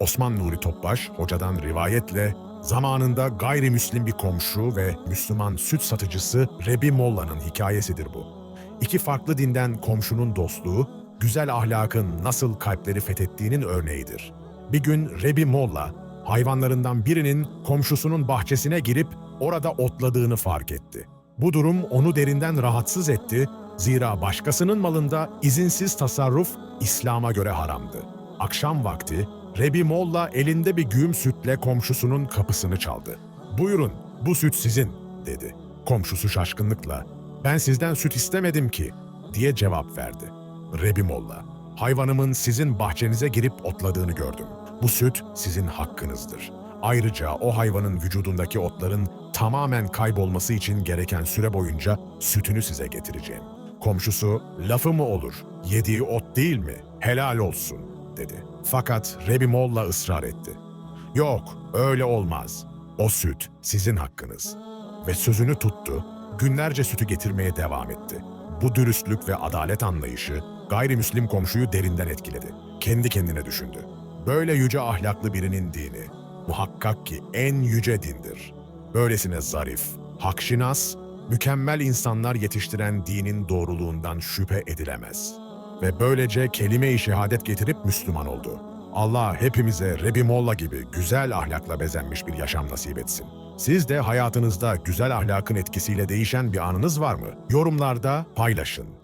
Osman Nuri Topbaş hocadan rivayetle zamanında gayrimüslim bir komşu ve Müslüman süt satıcısı Rebi Molla'nın hikayesidir bu. İki farklı dinden komşunun dostluğu, güzel ahlakın nasıl kalpleri fethettiğinin örneğidir. Bir gün Rebi Molla, hayvanlarından birinin komşusunun bahçesine girip orada otladığını fark etti. Bu durum onu derinden rahatsız etti, zira başkasının malında izinsiz tasarruf İslam'a göre haramdı. Akşam vakti Rebi Molla elinde bir güğüm sütle komşusunun kapısını çaldı. "Buyurun, bu süt sizin." dedi. Komşusu şaşkınlıkla, "Ben sizden süt istemedim ki." diye cevap verdi. Rebi Molla, "Hayvanımın sizin bahçenize girip otladığını gördüm. Bu süt sizin hakkınızdır. Ayrıca o hayvanın vücudundaki otların tamamen kaybolması için gereken süre boyunca sütünü size getireceğim." Komşusu, "Lafı mı olur? Yediği ot değil mi? Helal olsun." Dedi. Fakat Rebi Molla ısrar etti. Yok, öyle olmaz. O süt sizin hakkınız. Ve sözünü tuttu, günlerce sütü getirmeye devam etti. Bu dürüstlük ve adalet anlayışı gayrimüslim komşuyu derinden etkiledi. Kendi kendine düşündü. Böyle yüce ahlaklı birinin dini, muhakkak ki en yüce dindir. Böylesine zarif, hakşinas, mükemmel insanlar yetiştiren dinin doğruluğundan şüphe edilemez.'' Ve böylece kelime-i şehadet getirip Müslüman oldu. Allah hepimize Rebi Molla gibi güzel ahlakla bezenmiş bir yaşam nasip etsin. Siz de hayatınızda güzel ahlakın etkisiyle değişen bir anınız var mı? Yorumlarda paylaşın.